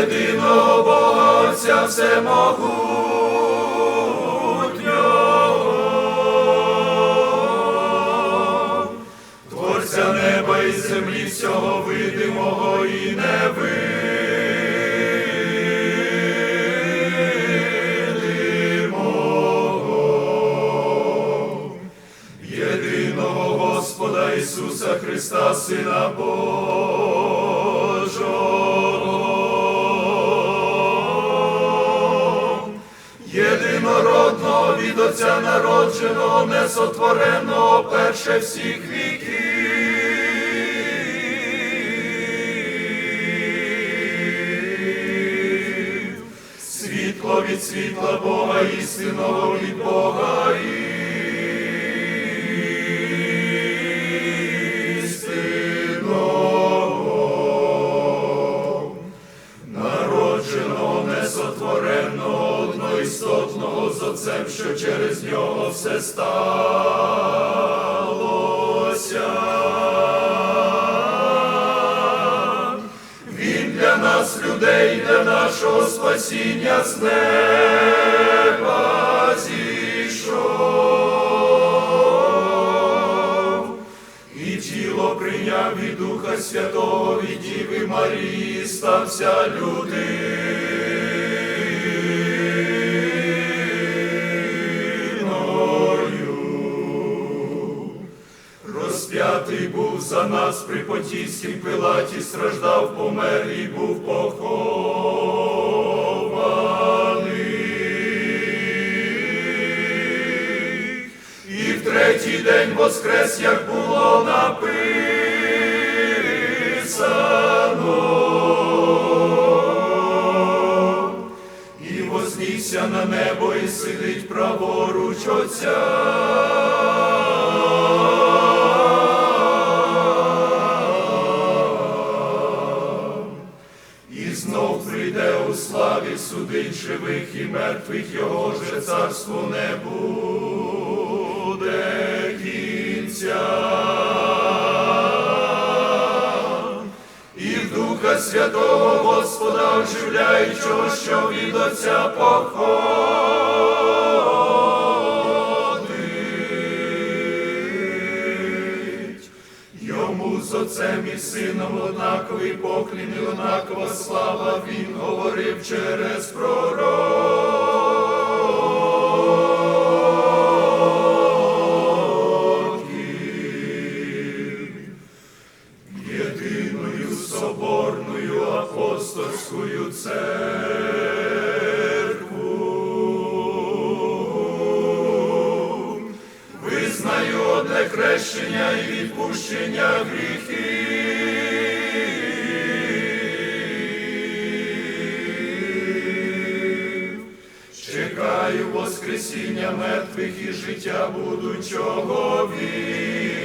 Єдиного Бога Отця всемогутнього, Творця неба і землі всього Христа, Сина Божого, єдинородного від Отця народженого, несотвореного перше всіх віків. Світло від світла Бога, істинного від Бога Отцем, що через нього все сталося. Він для нас, людей, для нашого спасіння з неба зійшов. І тіло прийняв від Духа Святого від Діви Марії, стався людиною. За нас при Понтійськім пилаті, страждав, помер і був похований. І в третій день воскрес, як було написано. І вознісся на небо і сидить праворуч Отця. Славі судить живих і мертвих, його же царство не буде кінця. І в Духа Святого Господа оживляючого, що від Отця походить. З Отцем і Сином однаковий поклін і однакова слава, Він говорив через пророків. Єдиною соборною апостольською церкву. Хрещення і відпущення гріхи. Чекаю воскресіння мертвих і життя будучого віку.